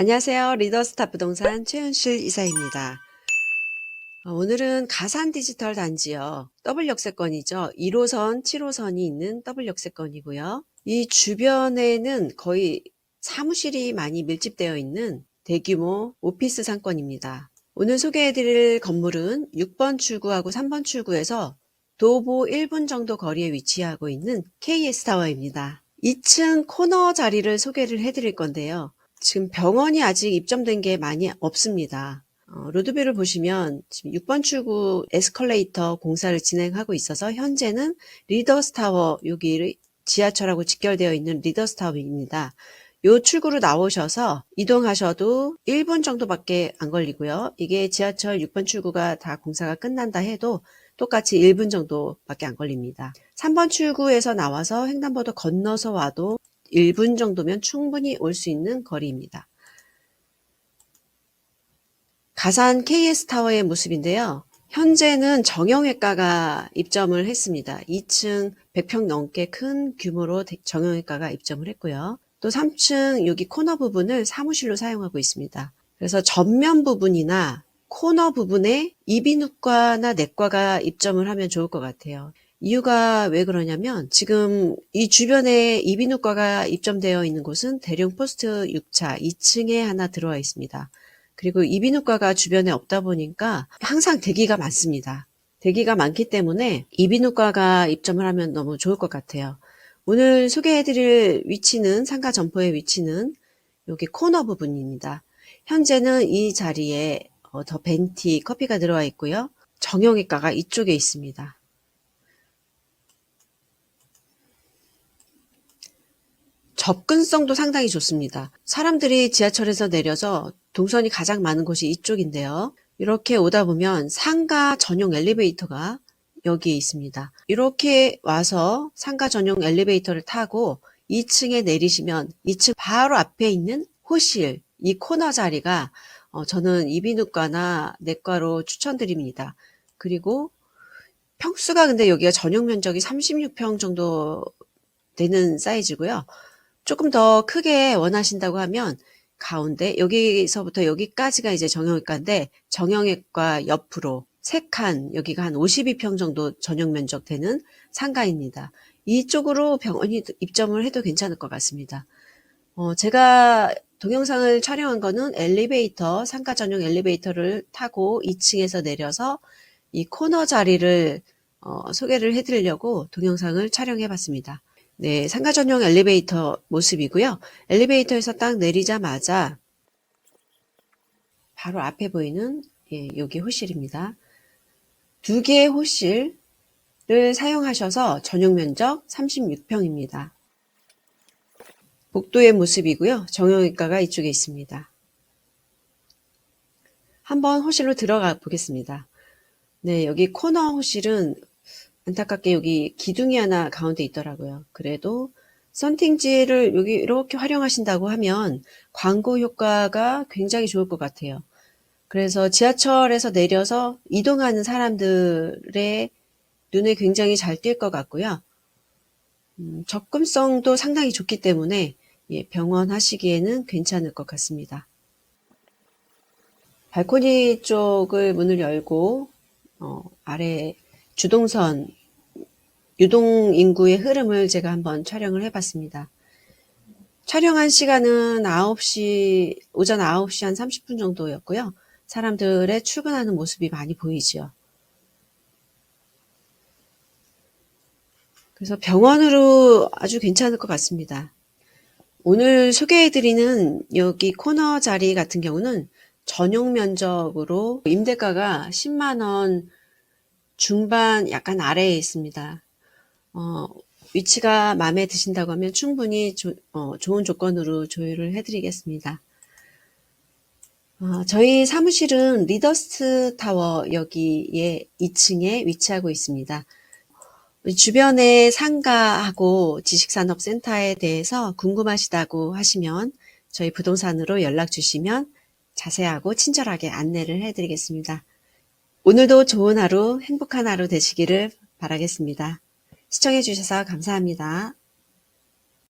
안녕하세요. 리더스타 부동산 최은실 이사입니다. 어, 오늘은 가산 디지털 단지요. 더블 역세권이죠. 1호선, 7호선이 있는 더블 역세권이고요. 이 주변에는 거의 사무실이 많이 밀집되어 있는 대규모 오피스 상권입니다. 오늘 소개해드릴 건물은 6번 출구하고 3번 출구에서 도보 1분 정도 거리에 위치하고 있는 KS타워입니다. 2층 코너 자리를 소개를 해드릴 건데요. 지금 병원이 아직 입점된 게 많이 없습니다. 어, 로드뷰를 보시면 지금 6번 출구 에스컬레이터 공사를 진행하고 있어서 현재는 리더스 타워 여기 지하철하고 직결되어 있는 리더스 타워입니다. 요 출구로 나오셔서 이동하셔도 1분 정도밖에 안 걸리고요. 이게 지하철 6번 출구가 다 공사가 끝난다 해도 똑같이 1분 정도밖에 안 걸립니다. 3번 출구에서 나와서 횡단보도 건너서 와도 1분 정도면 충분히 올 수 있는 거리입니다. 가산 KS타워의 모습인데요. 현재는 정형외과가 입점을 했습니다. 2층 100평 넘게 큰 규모로 정형외과가 입점을 했고요. 또 3층 여기 코너 부분을 사무실로 사용하고 있습니다. 그래서 전면 부분이나 코너 부분에 이비인후과나 내과가 입점을 하면 좋을 것 같아요. 이유가 왜 그러냐면 지금 이 주변에 이비인후과가 입점되어 있는 곳은 대령 포스트 6차 2층에 하나 들어와 있습니다. 그리고 이비인후과가 주변에 없다 보니까 항상 대기가 많습니다. 대기가 많기 때문에 이비인후과가 입점을 하면 너무 좋을 것 같아요. 오늘 소개해드릴 위치는 상가 점포의 위치는 여기 코너 부분입니다. 현재는 이 자리에 어, 더 벤티 커피가 들어와 있고요. 정형외과가 이쪽에 있습니다. 접근성도 상당히 좋습니다. 사람들이 지하철에서 내려서 동선이 가장 많은 곳이 이쪽인데요. 이렇게 오다 보면 상가 전용 엘리베이터가 여기에 있습니다. 이렇게 와서 상가 전용 엘리베이터를 타고 2층에 내리시면 2층 바로 앞에 있는 호실, 이 코너 자리가 어, 저는 이비인후과나 내과로 추천드립니다. 그리고 평수가 근데 여기가 전용 면적이 36평 정도 되는 사이즈고요. 조금 더 크게 원하신다고 하면 가운데 여기서부터 여기까지가 이제 정형외과인데 정형외과 옆으로 세 칸 여기가 한 52평 정도 전용 면적 되는 상가입니다. 이쪽으로 병원이 입점을 해도 괜찮을 것 같습니다. 어, 제가 동영상을 촬영한 거는 엘리베이터 상가 전용 엘리베이터를 타고 2층에서 내려서 이 코너 자리를 어, 소개를 해드리려고 동영상을 촬영해 봤습니다. 네, 상가 전용 엘리베이터 모습이고요. 엘리베이터에서 딱 내리자마자 바로 앞에 보이는 예, 여기 호실입니다. 두 개의 호실을 사용하셔서 전용 면적 36평입니다. 복도의 모습이고요. 정형외과가 이쪽에 있습니다. 한번 호실로 들어가 보겠습니다. 네, 여기 코너 호실은 안타깝게 여기 기둥이 하나 가운데 있더라고요. 그래도 썬팅지를 여기 이렇게 활용하신다고 하면 광고 효과가 굉장히 좋을 것 같아요. 그래서 지하철에서 내려서 이동하는 사람들의 눈에 굉장히 잘 띌 것 같고요. 음, 접근성도 상당히 좋기 때문에 예, 병원 하시기에는 괜찮을 것 같습니다. 발코니 쪽을 문을 열고 어, 아래 주동선 유동 인구의 흐름을 제가 한번 촬영을 해봤습니다. 촬영한 시간은 9시, 오전 9시 한 30분 정도였고요. 사람들의 출근하는 모습이 많이 보이죠. 그래서 병원으로 아주 괜찮을 것 같습니다. 오늘 소개해드리는 여기 코너 자리 같은 경우는 전용 면적으로 임대가가 10만원 중반 약간 아래에 있습니다. 어, 위치가 마음에 드신다고 하면 충분히 조, 어, 좋은 조건으로 조율을 해드리겠습니다. 어, 저희 사무실은 리더스 타워 여기에 2층에 위치하고 있습니다. 주변의 상가하고 지식산업센터에 대해서 궁금하시다고 하시면 저희 부동산으로 연락 주시면 자세하고 친절하게 안내를 해드리겠습니다. 오늘도 좋은 하루, 행복한 하루 되시기를 바라겠습니다. 시청해주셔서 감사합니다.